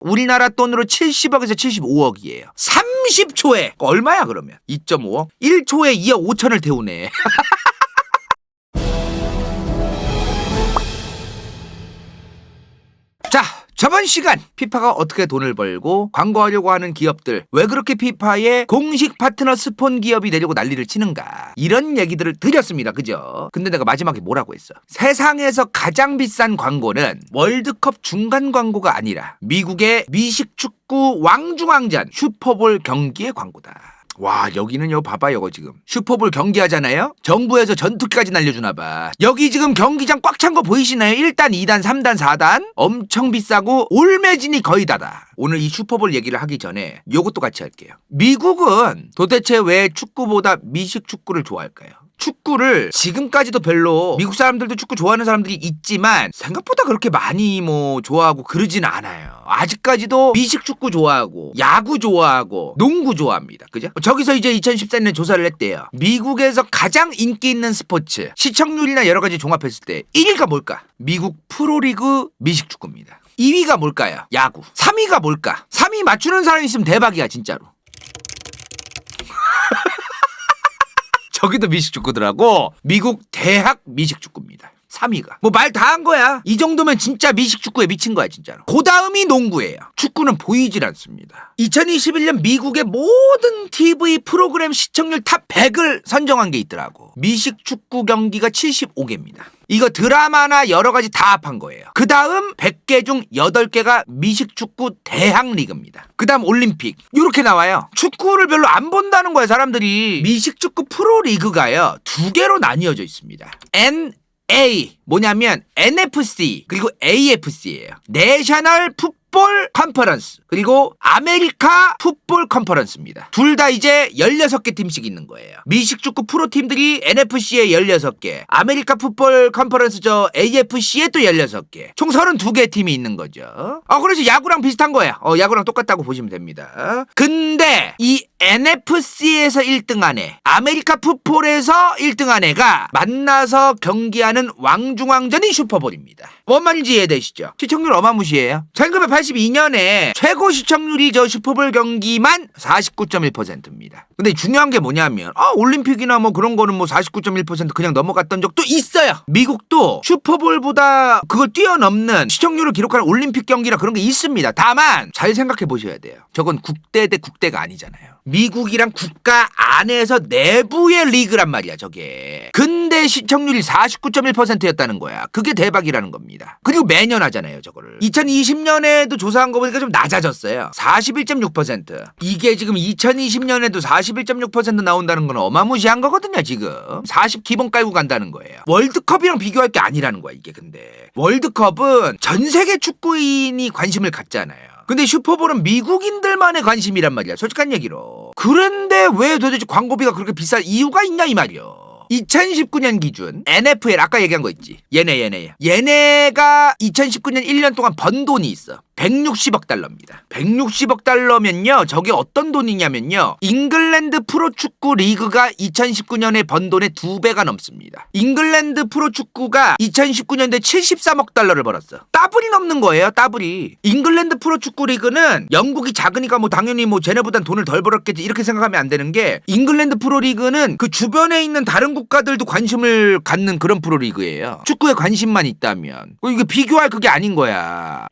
우리나라 돈으로 70억에서 75억이에요. 30초에 얼마야 그러면? 2.5억? 1초에 2억 5천을 태우네. 저번 시간 피파가 어떻게 돈을 벌고 광고하려고 하는 기업들 왜 그렇게 피파에 공식 파트너 스폰 기업이 되려고 난리를 치는가 이런 얘기들을 드렸습니다. 그죠? 근데 내가 마지막에 뭐라고 했어? 세상에서 가장 비싼 광고는 월드컵 중간 광고가 아니라 미국의 미식 축구 왕중왕전 슈퍼볼 경기의 광고다. 와 여기는요 봐봐 요거 지금. 슈퍼볼 경기하잖아요? 정부에서 전투기까지 날려주나 봐. 여기 지금 경기장 꽉 찬 거 보이시나요? 1단 2단 3단 4단? 엄청 비싸고 올매진이 거의 다다. 오늘 이 슈퍼볼 얘기를 하기 전에 요것도 같이 할게요. 미국은 도대체 왜 축구보다 미식 축구를 좋아할까요 축구를 지금까지도 별로 미국 사람들도 축구 좋아하는 사람들이 있지만 생각보다 그렇게 많이 뭐 좋아하고 그러진 않아요. 아직까지도 미식 축구 좋아하고 야구 좋아하고 농구 좋아합니다. 그죠? 저기서 이제 2014년에 조사를 했대요. 미국에서 가장 인기 있는 스포츠 시청률이나 여러 가지 종합했을 때 1위가 뭘까? 미국 프로리그 미식 축구입니다. 2위가 뭘까요? 야구. 3위가 뭘까? 3위 맞추는 사람 있으면 대박이야 진짜로. 저기도 미식축구더라고. 미국 대학 미식축구입니다. 3위가. 뭐 말 다 한 거야. 이 정도면 진짜 미식축구에 미친 거야, 진짜로. 그 다음이 농구예요. 축구는 보이질 않습니다. 2021년 미국의 모든 TV 프로그램 시청률 탑 100을 선정한 게 있더라고. 미식축구 경기가 75개입니다. 이거 드라마나 여러 가지 다 합한 거예요. 그 다음 100개 중 8개가 미식축구 대학리그입니다. 그 다음 올림픽. 이렇게 나와요. 축구를 별로 안 본다는 거예요, 사람들이. 미식축구 프로리그가요, 두 개로 나뉘어져 있습니다. N A 뭐냐면 NFC 그리고 AFC예요. 내셔널 풋 볼 컨퍼런스 그리고 아메리카 풋볼 컨퍼런스입니다. 둘 다 이제 16개 팀씩 있는 거예요. 미식축구 프로팀들이 NFC에 16개, 아메리카 풋볼 컨퍼런스 저 AFC에 또 16개. 총 32개 팀이 있는 거죠. 어, 그래서 야구랑 비슷한 거야. 어, 야구랑 똑같다고 보시면 됩니다. 근데 이 NFC에서 1등한 애, 아메리카 풋볼에서 1등한 애가 만나서 경기하는 왕중왕전이 슈퍼볼입니다. 뭔 말인지 이해되시죠? 시청률 어마무시해요. 1982년에 최고 시청률이 저 슈퍼볼 경기만 49.1%입니다. 근데 중요한 게 뭐냐면 아 올림픽이나 뭐 그런 거는 뭐 49.1% 그냥 넘어갔던 적도 있어요. 미국도 슈퍼볼보다 그걸 뛰어넘는 시청률을 기록하는 올림픽 경기나 그런 게 있습니다. 다만 잘 생각해 보셔야 돼요. 저건 국대 대 국대가 아니잖아요. 미국이랑 국가 안에서 내부의 리그란 말이야, 저게. 시청률이 49.1%였다는 거야. 그게 대박이라는 겁니다. 그리고 매년 하잖아요, 저거를. 2020년에도 조사한 거 보니까 좀 낮아졌어요. 41.6%. 이게 지금 2020년에도 41.6% 나온다는 건 어마무시한 거거든요, 지금. 40 기본 깔고 간다는 거예요. 월드컵이랑 비교할 게 아니라는 거야, 이게 근데. 월드컵은 전 세계 축구인이 관심을 갖잖아요. 근데 슈퍼볼은 미국인들만의 관심이란 말이야. 솔직한 얘기로. 그런데 왜 도대체 광고비가 그렇게 비쌀 이유가 있냐 이 말이야. 2019년 기준 NFL 아까 얘기한 거 있지. 얘네 얘네. 얘네가 2019년 1년 동안 번 돈이 있어. 160억 달러입니다. 160억 달러면요. 저게 어떤 돈이냐면요. 잉글랜드 프로축구 리그가 2019년에 번 돈의 두 배가 넘습니다. 잉글랜드 프로축구가 2019년도에 73억 달러를 벌었어. 따블이 넘는 거예요. 따블이. 잉글랜드 프로축구 리그는 영국이 작으니까 뭐 당연히 뭐 쟤네보단 돈을 덜 벌었겠지 이렇게 생각하면 안 되는 게 잉글랜드 프로리그는 그 주변에 있는 다른 국가들도 관심을 갖는 그런 프로리그예요. 축구에 관심만 있다면 어, 이게 비교할 그게 아닌 거야.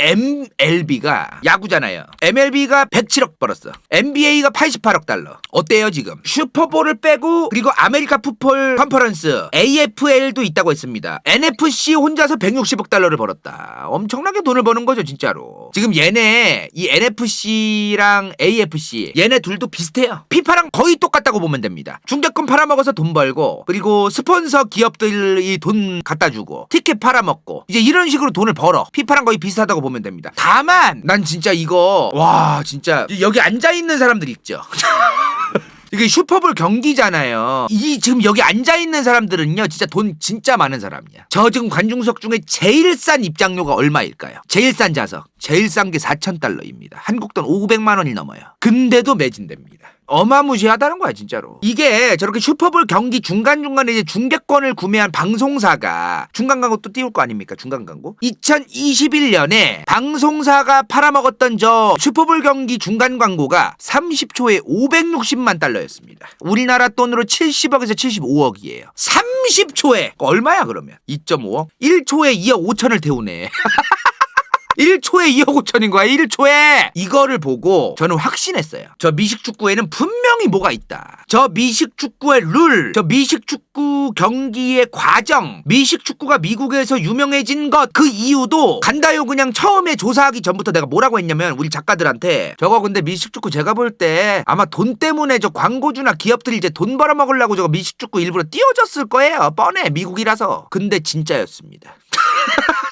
MLB가 야구잖아요. MLB가 107억 벌었어. NBA가 88억 달러. 어때요 지금? 슈퍼볼을 빼고 그리고 아메리카 풋볼 컨퍼런스 AFL도 있다고 했습니다. NFC 혼자서 160억 달러를 벌었다. 엄청나게 돈을 버는 거죠 진짜로. 지금 얘네 이 NFC랑 AFC 얘네 둘도 비슷해요. 피파랑 거의 똑같다고 보면 됩니다. 중계권 팔아먹어서 돈 벌고 그리고 스폰서 기업들이 돈 갖다 주고 티켓 팔아먹고 이제 이런 식으로 돈을 벌어. 피파랑 거의 비슷하다고 보면 됩니다. 다만 난 진짜 이거 와 진짜 여기 앉아 있는 사람들 있죠. 이게 슈퍼볼 경기잖아요. 이 지금 여기 앉아 있는 사람들은요, 진짜 돈 진짜 많은 사람이야. 저 지금 관중석 중에 제일 싼 입장료가 얼마일까요? 제일 싼 좌석, 제일 싼 게 4천 달러입니다. 한국 돈 500만 원이 넘어요. 근데도 매진됩니다. 어마무시하다는 거야 진짜로. 이게 저렇게 슈퍼볼 경기 중간 중간에 이제 중계권을 구매한 방송사가 중간 광고 또 띄울 거 아닙니까 중간 광고? 2021년에 방송사가 팔아먹었던 저 슈퍼볼 경기 중간 광고가 30초에 560만 달러였습니다. 우리나라 돈으로 70억에서 75억이에요. 30초에 얼마야 그러면? 2.5억? 1초에 2억 5천을 태우네. 1초에 2억 5천인 거야, 1초에! 이거를 보고 저는 확신했어요. 저 미식 축구에는 분명히 뭐가 있다. 저 미식 축구의 룰, 저 미식 축구 경기의 과정, 미식 축구가 미국에서 유명해진 것, 그 이유도 간다요 그냥 처음에 조사하기 전부터 내가 뭐라고 했냐면 우리 작가들한테 저거 근데 미식 축구 제가 볼 때 아마 돈 때문에 저 광고주나 기업들이 이제 돈 벌어먹으려고 저거 미식 축구 일부러 띄워줬을 거예요. 뻔해, 미국이라서. 근데 진짜였습니다.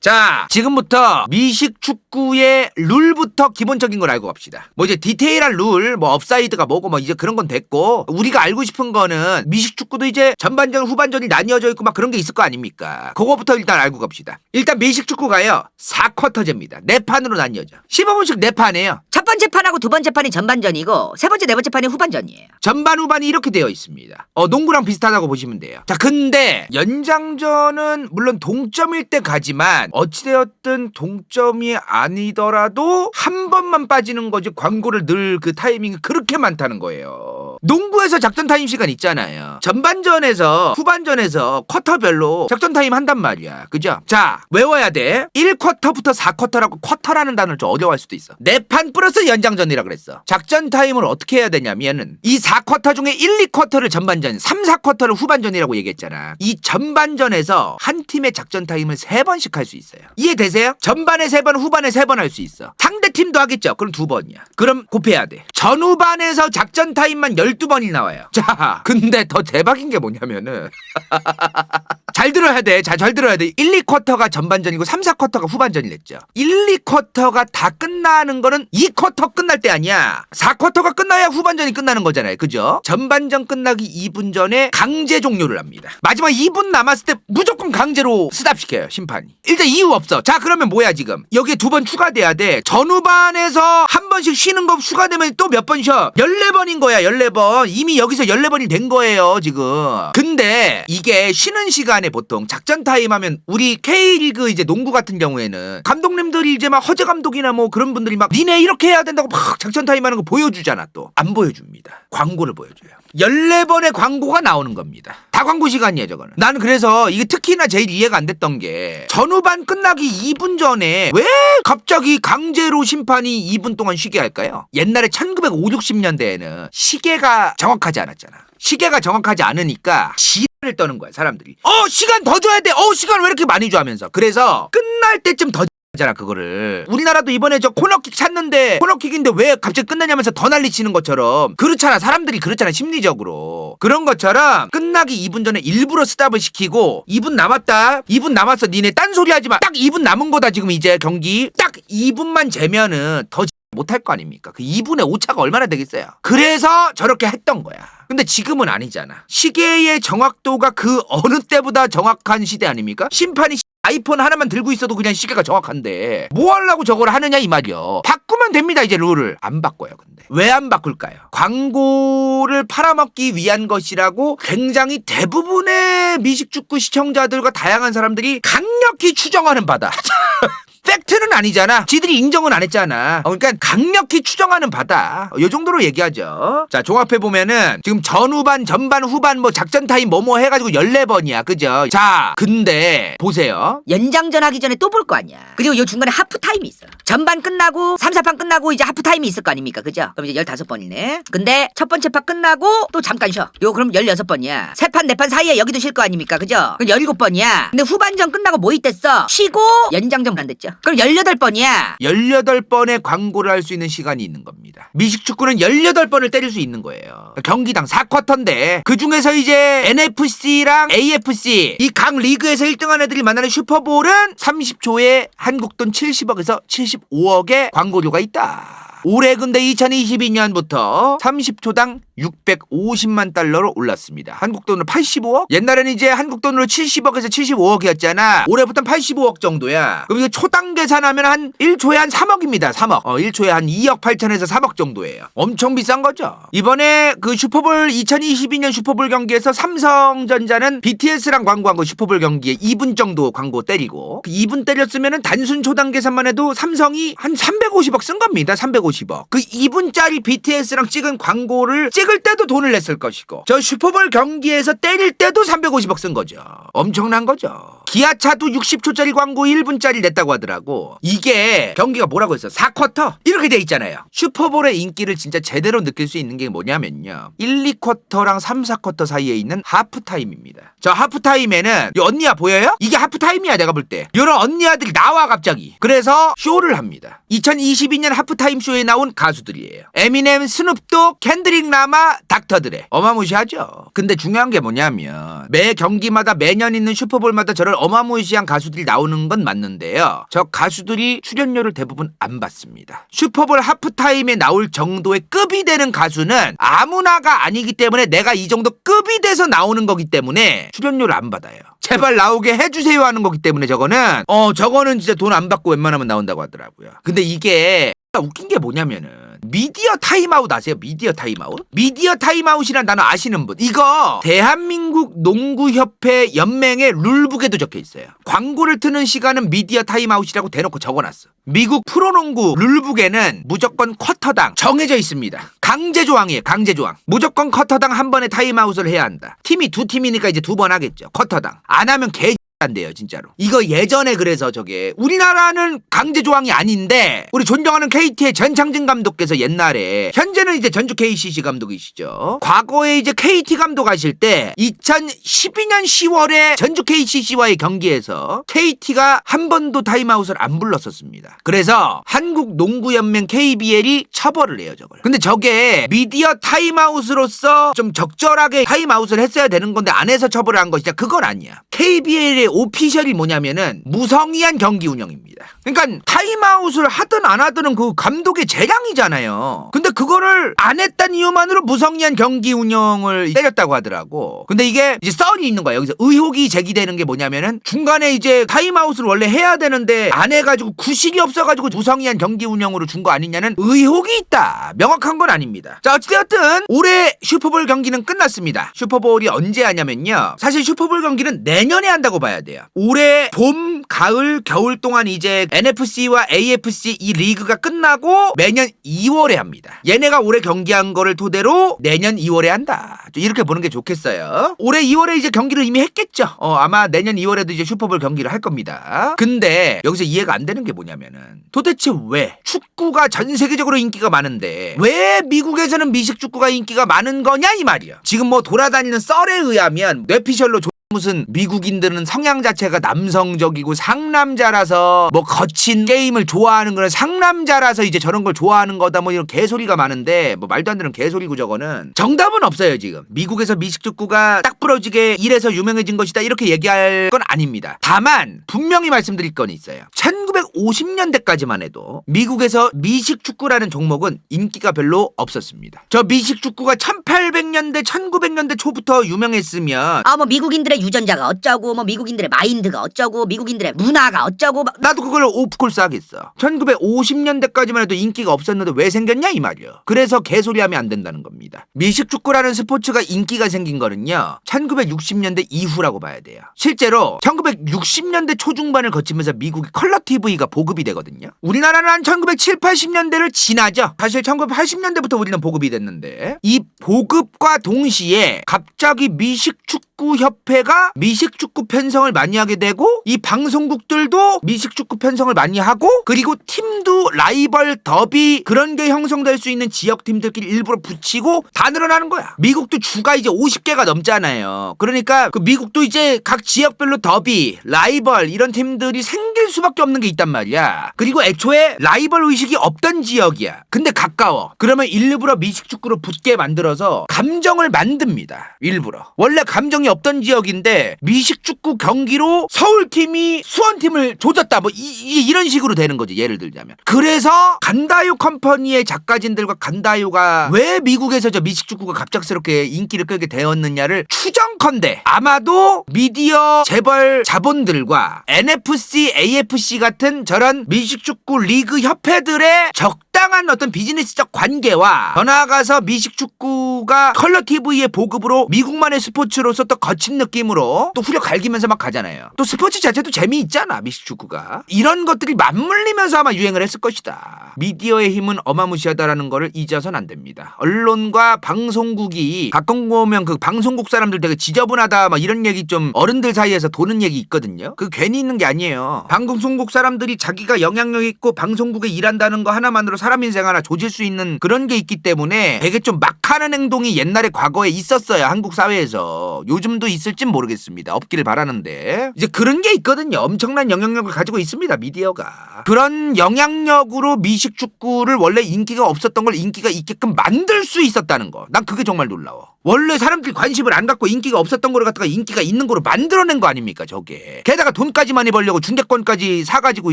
자, 지금부터 미식 축구의 룰부터 기본적인 걸 알고 갑시다. 뭐 이제 디테일한 룰, 뭐 업사이드가 뭐고 뭐 이제 그런 건 됐고 우리가 알고 싶은 거는 미식 축구도 이제 전반전, 후반전이 나뉘어져 있고 막 그런 게 있을 거 아닙니까? 그거부터 일단 알고 갑시다. 일단 미식 축구가요. 4쿼터제입니다. 네 판으로 나뉘어져. 15분씩 네 판이에요. 첫 번째 판하고 두 번째 판이 전반전이고 세 번째 네 번째 판이 후반전이에요. 전반 후반이 이렇게 되어 있습니다. 어, 농구랑 비슷하다고 보시면 돼요. 자, 근데 연장전은 물론 동점일 때 가지만 어찌되었든 동점이 아니더라도 한 번만 빠지는 거지 광고를 늘 그 타이밍이 그렇게 많다는 거예요. 농구에서 작전 타임 시간 있잖아요. 전반전에서 후반전에서 쿼터별로 작전 타임 한단 말이야. 그죠? 자, 외워야 돼. 1쿼터부터 4쿼터라고 쿼터라는 단어를 좀 어려워할 수도 있어. 네 판 플러스 연장전이라 그랬어. 작전 타임을 어떻게 해야 되냐면은 이 4쿼터 중에 1, 2쿼터를 전반전, 3, 4쿼터를 후반전이라고 얘기했잖아. 이 전반전에서 한 팀의 작전 타임을 세 번씩 할 수 있어요. 이해되세요? 전반에 세 번, 후반에 세번할 수 있어. 상대 팀도 하겠죠. 그럼 두 번이야. 그럼 곱해야 돼. 전후반에서 작전 타임만 12번이 나와요. 자, 근데 더 대박인 게 뭐냐면은 잘 들어야 돼. 자, 잘 들어야 돼. 1, 2쿼터가 전반전이고 3, 4쿼터가 후반전이랬죠. 1, 2쿼터가 다 끝나는 거는 2쿼터 끝날 때 아니야. 4쿼터가 끝나야 후반전이 끝나는 거잖아요. 그죠? 전반전 끝나기 2분 전에 강제 종료를 합니다. 마지막 2분 남았을 때 무조건 강제로 스탑시켜요. 심판이. 일단 이유 없어. 자, 그러면 뭐야 지금? 여기에 두 번 추가돼야 돼. 전후반에서 한 번씩 쉬는 거 추가되면 또 몇 번 쉬어. 14번인 거야. 14번. 이미 여기서 14번이 된 거예요, 지금. 근데 이게 쉬는 시간 에 보통 작전 타임 하면 우리 K리그 이제 농구 같은 경우에는 감독님들이 이제 막 허재 감독이나 뭐 그런 분들이 막 니네 이렇게 해야 된다고 막 작전 타임 하는 거 보여주잖아 또. 안 보여줍니다. 광고를 보여줘요. 14번의 광고가 나오는 겁니다. 다 광고 시간이에요, 저거는. 나는 그래서 이게 특히나 제일 이해가 안 됐던 게 전후반 끝나기 2분 전에 왜 갑자기 강제로 심판이 2분 동안 쉬게 할까요? 옛날에 1950, 60년대에는 시계가 정확하지 않았잖아. 시계가 정확하지 않으니까 지 를 떠는 거야, 사람들이. 어, 시간 더 줘야 돼. 어, 시간 왜 이렇게 많이 줘 하면서. 그래서 끝날 때쯤 더 잖아 그거를 우리나라도 이번에 저 코너킥 찾는데 코너킥인데 왜 갑자기 끝나냐면서 더 난리 치는 것처럼 그렇잖아 사람들이 그렇잖아 심리적으로 그런 것처럼 끝나기 2분 전에 일부러 스탑을 시키고 2분 남았다 2분 남았어 니네 딴소리 하지 마 딱 2분 남은 거다 지금 이제 경기 딱 2분만 재면은 더 못할 거 아닙니까? 그 2분의 오차가 얼마나 되겠어요? 그래서 저렇게 했던 거야. 근데 지금은 아니잖아. 시계의 정확도가 그 어느 때보다 정확한 시대 아닙니까? 심판이 아이폰 하나만 들고 있어도 그냥 시계가 정확한데 뭐 하려고 저걸 하느냐 이 말이요. 바꾸면 됩니다 이제 룰을 안 바꿔요 근데 왜 안 바꿀까요? 광고를 팔아먹기 위한 것이라고 굉장히 대부분의 미식축구 시청자들과 다양한 사람들이 강력히 추정하는 바다. 팩트는 아니잖아. 지들이 인정은 안 했잖아. 어, 그러니까 강력히 추정하는 바다. 요 정도로 얘기하죠. 자, 종합해 보면은 지금 전후반, 전반, 후반 뭐 작전 타임 뭐뭐 해 가지고 14번이야. 그죠? 자, 근데 보세요. 연장전 하기 전에 또 볼 거 아니야. 그리고 요 중간에 하프 타임이 있어. 전반 끝나고 3, 4판 끝나고 이제 하프 타임이 있을 거 아닙니까? 그죠? 그럼 이제 15번이네. 근데 첫 번째 판 끝나고 또 잠깐 쉬어. 요 그럼 16번이야. 세 판 네 판 사이에 여기도 쉴 거 아닙니까? 그죠? 그럼 17번이야. 근데 후반전 끝나고 뭐 있댔어? 쉬고 연장전 안 됐죠. 그럼 18번이야. 18번의 광고를 할 수 있는 시간이 있는 겁니다. 미식축구는 18번을 때릴 수 있는 거예요. 경기당 4쿼터인데 그 중에서 이제 NFC랑 AFC 이 각 리그에서 1등한 애들이 만나는 슈퍼볼은 30초에 한국 돈 70억에서 75억의 광고료가 있다. 올해 근데 2022년부터 30초당 650만 달러로 올랐습니다. 한국 돈으로 85억? 옛날에는 이제 한국 돈으로 70억에서 75억이었잖아. 올해부터는 85억 정도야. 그럼 이거 초당 계산하면 한 1초에 한 3억입니다. 3억. 어, 1초에 한 2억 8천에서 3억 정도예요. 엄청 비싼 거죠. 이번에 그 슈퍼볼 2022년 슈퍼볼 경기에서 삼성전자는 BTS랑 광고한 거 슈퍼볼 경기에 2분 정도 광고 때리고 그 2분 때렸으면은 단순 초당 계산만 해도 삼성이 한 350억 쓴 겁니다. 350 억. 그 2분짜리 BTS랑 찍은 광고를 찍을 때도 돈을 냈을 것이고 저 슈퍼볼 경기에서 때릴 때도 350억 쓴 거죠. 엄청난 거죠. 기아차도 60초짜리 광고 1분짜리 냈다고 하더라고. 이게 경기가 뭐라고 했어? 4쿼터? 이렇게 돼 있잖아요. 슈퍼볼의 인기를 진짜 제대로 느낄 수 있는 게 뭐냐면요. 1, 2쿼터랑 3, 4쿼터 사이에 있는 하프타임입니다. 저 하프타임에는 이 언니야 보여요? 이게 하프타임이야 내가 볼 때. 이런 언니아들이 나와 갑자기. 그래서 쇼를 합니다. 2022년 하프타임 쇼에 나온 가수들이에요. 에미넴, 스눕독, 캔드릭 라마, 닥터드레. 어마무시하죠. 근데 중요한 게 뭐냐면 매 경기마다 매년 있는 슈퍼볼마다 저런 어마무시한 가수들이 나오는 건 맞는데요. 저 가수들이 출연료를 대부분 안 받습니다. 슈퍼볼 하프타임에 나올 정도의 급이 되는 가수는 아무나가 아니기 때문에 내가 이 정도 급이 돼서 나오는 거기 때문에 출연료를 안 받아요. 제발 나오게 해주세요 하는 거기 때문에 저거는 어 저거는 진짜 돈 안 받고 웬만하면 나온다고 하더라고요. 근데 이게 웃긴 게 뭐냐면은 미디어 타임아웃 아세요? 미디어 타임아웃? 미디어 타임아웃이란 단어 아시는 분 이거 대한민국 농구협회 연맹의 룰북에도 적혀 있어요. 광고를 트는 시간은 미디어 타임아웃이라고 대놓고 적어놨어. 미국 프로농구 룰북에는 무조건 쿼터당 정해져 있습니다. 강제 조항이에요. 강제 조항. 무조건 쿼터당 한 번에 타임아웃을 해야 한다. 팀이 두 팀이니까 이제 두 번 하겠죠. 쿼터당. 안 하면 개 안 돼요, 진짜로. 이거 예전에 그래서 저게 우리나라는 강제 조항이 아닌데 우리 존경하는 KT의 전창진 감독께서 옛날에 현재는 이제 전주 KCC 감독이시죠. 과거에 이제 KT 감독 하실 때 2012년 10월에 전주 KCC와의 경기에서 KT가 한 번도 타임아웃을 안 불렀었습니다. 그래서 한국 농구 연맹 KBL이 처벌을 해요, 저걸. 근데 저게 미디어 타임아웃으로서 좀 적절하게 타임아웃을 했어야 되는 건데 안 해서 처벌을 한 것이냐? 그건 아니야. KBL의 오피셜이 뭐냐면은 무성의한 경기 운영입니다. 그러니까 타임아웃을 하든 안 하든은 그 감독의 재량이잖아요. 근데 그거를 안 했다는 이유만으로 무성의한 경기 운영을 때렸다고 하더라고. 근데 이게 이제 썰이 있는 거야. 여기서 의혹이 제기되는 게 뭐냐면은 중간에 이제 타임아웃을 원래 해야 되는데 안 해가지고 구실이 없어가지고 무성의한 경기 운영으로 준 거 아니냐는 의혹이 있다. 명확한 건 아닙니다. 자 어찌되었든 올해 슈퍼볼 경기는 끝났습니다. 슈퍼볼이 언제 하냐면요. 사실 슈퍼볼 경기는 내년에 한다고 봐야 돼요. 올해 봄, 가을, 겨울 동안 이제 NFC와 AFC 이 리그가 끝나고 매년 2월에 합니다. 얘네가 올해 경기한 거를 토대로 내년 2월에 한다. 좀 이렇게 보는 게 좋겠어요. 올해 2월에 이제 경기를 이미 했겠죠. 어, 아마 내년 2월에도 이제 슈퍼볼 경기를 할 겁니다. 근데 여기서 이해가 안 되는 게 뭐냐면은 도대체 왜 축구가 전 세계적으로 인기가 많은데 왜 미국에서는 미식 축구가 인기가 많은 거냐 이 말이야. 지금 뭐 돌아다니는 썰에 의하면 뇌피셜로 조- 무슨 미국인들은 성향 자체가 남성적이고 상남자라서 뭐 거친 게임을 좋아하는 그런 상남자라서 이제 저런 걸 좋아하는 거다 뭐 이런 개소리가 많은데 뭐 말도 안 되는 개소리고 저거는 정답은 없어요 지금. 미국에서 미식축구가 딱 부러지게 이래서 유명해진 것이다 이렇게 얘기할 건 아닙니다. 다만 분명히 말씀드릴 건 있어요. 1950년대까지만 해도 미국에서 미식축구라는 종목은 인기가 별로 없었습니다. 저 미식축구가 1800년대 1900년대 초부터 유명했으면 아 뭐 미국인들의 유전자가 어쩌고 뭐 미국인들의 마인드가 어쩌고 미국인들의 문화가 어쩌고 막 나도 그걸 오프콜스 하겠어. 1950년대까지만 해도 인기가 없었는데 왜 생겼냐 이 말이야. 그래서 개소리하면 안 된다는 겁니다. 미식축구라는 스포츠가 인기가 생긴 거는요. 1960년대 이후라고 봐야 돼요. 실제로 1960년대 초중반을 거치면서 미국의 컬러 TV가 보급이 되거든요. 우리나라는 한 1970, 80년대를 지나죠. 사실 1980년대부터 우리는 보급이 됐는데 이 보급과 동시에 갑자기 미식축구 협회가 미식축구 편성을 많이 하게 되고 이 방송국들도 미식축구 편성을 많이 하고 그리고 팀도 라이벌 더비 그런 게 형성될 수 있는 지역 팀들끼리 일부러 붙이고 다 늘어나는 거야. 미국도 주가 이제 50개가 넘잖아요. 그러니까 그 미국도 이제 각 지역별로 더비, 라이벌 이런 팀들이 생길 수밖에 없는 게 있단 말이야. 그리고 애초에 라이벌 의식이 없던 지역이야. 근데 가까워. 그러면 일부러 미식축구로 붙게 만들어서 감정을 만듭니다. 일부러. 원래 감정이 없던 지역인데 미식축구 경기로 서울팀이 수원팀을 조졌다. 뭐 이, 이- 이 런 식으로 되는 거지 예를 들자면. 그래서 간다요 컴퍼니의 작가진들과 간다요가 왜 미국에서 저 미식축구가 갑작스럽게 인기를 끌게 되었느냐를 추정컨대. 아마도 미디어 재벌 자본들과 NFC, AFC 같은 저런 미식축구 리그 협회들의 적당한 어떤 비즈니스적 관계와 더 나아가서 미식축구 가 컬러 TV의 보급으로 미국만의 스포츠로서 또 거친 느낌으로 또 후려 갈기면서 막 가잖아요. 또 스포츠 자체도 재미있잖아 미식 축구가. 이런 것들이 맞물리면서 아마 유행을 했을 것이다. 미디어의 힘은 어마무시하다라는 거를 잊어서는 안 됩니다. 언론과 방송국이 가끔 보면 그 방송국 사람들 되게 지저분하다 막 이런 얘기 좀 어른들 사이에서 도는 얘기 있거든요. 그 괜히 있는 게 아니에요. 방송국 사람들이 자기가 영향력 있고 방송국에 일한다는 거 하나만으로 사람 인생 하나 조질 수 있는 그런 게 있기 때문에 되게 좀 막하는 행동 이 옛날에 과거에 있었어요. 한국 사회에서. 요즘도 있을진 모르겠습니다. 없기를 바라는데. 이제 그런 게 있거든요. 엄청난 영향력을 가지고 있습니다. 미디어가. 그런 영향력으로 미식 축구를 원래 인기가 없었던 걸 인기가 있게끔 만들 수 있었다는 거. 난 그게 정말 놀라워. 원래 사람들이 관심을 안 갖고 인기가 없었던 거를 갖다가 인기가 있는 거로 만들어낸 거 아닙니까, 저게. 게다가 돈까지 많이 벌려고 중계권까지 사가지고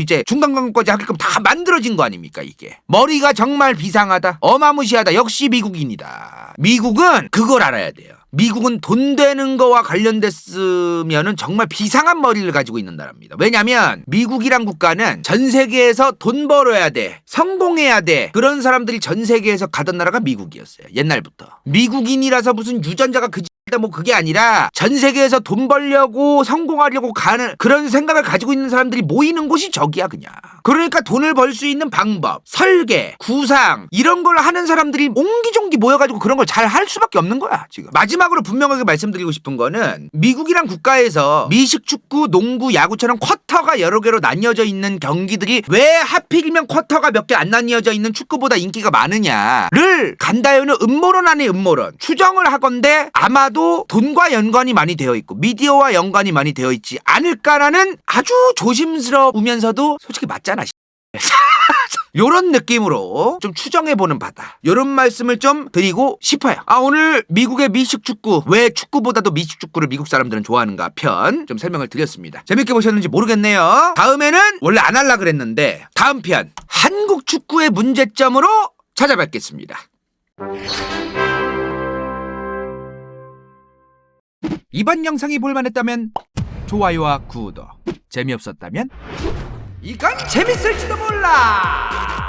이제 중간광고까지 하게끔 다 만들어진 거 아닙니까, 이게. 머리가 정말 비상하다. 어마무시하다. 역시 미국인이다. 미국은 그걸 알아야 돼요. 미국은 돈 되는 거와 관련됐으면은 정말 비상한 머리를 가지고 있는 나라입니다. 왜냐면 미국이란 국가는 전 세계에서 돈 벌어야 돼. 성공해야 돼. 그런 사람들이 전 세계에서 가던 나라가 미국이었어요. 옛날부터. 미국인이라서 무슨 유전자가 그 뭐 그게 아니라 전 세계에서 돈 벌려고 성공하려고 가는 그런 생각을 가지고 있는 사람들이 모이는 곳이 저기야 그냥. 그러니까 돈을 벌 수 있는 방법, 설계, 구상 이런 걸 하는 사람들이 옹기종기 모여가지고 그런 걸 잘 할 수밖에 없는 거야 지금. 마지막으로 분명하게 말씀드리고 싶은 거는 미국이란 국가에서 미식 축구, 농구, 야구처럼 쿼터가 여러 개로 나뉘어져 있는 경기들이 왜 하필이면 쿼터가 몇 개 안 나뉘어져 있는 축구보다 인기가 많으냐를 간다요는 음모론 아닌 음모론 추정을 하건데 아마도 돈과 연관이 많이 되어 있고 미디어와 연관이 많이 되어 있지 않을까라는 아주 조심스러우면서도 솔직히 맞잖아. 요런 느낌으로 좀 추정해보는 바다. 요런 말씀을 좀 드리고 싶어요. 아, 오늘 미국의 미식 축구, 왜 축구보다도 미식 축구를 미국 사람들은 좋아하는가 편 좀 설명을 드렸습니다. 재밌게 보셨는지 모르겠네요. 다음에는 원래 안 할라 그랬는데, 다음 편, 한국 축구의 문제점으로 찾아뵙겠습니다. 이번 영상이 볼만했다면 좋아요와 구독 재미없었다면 이건 재밌을지도 몰라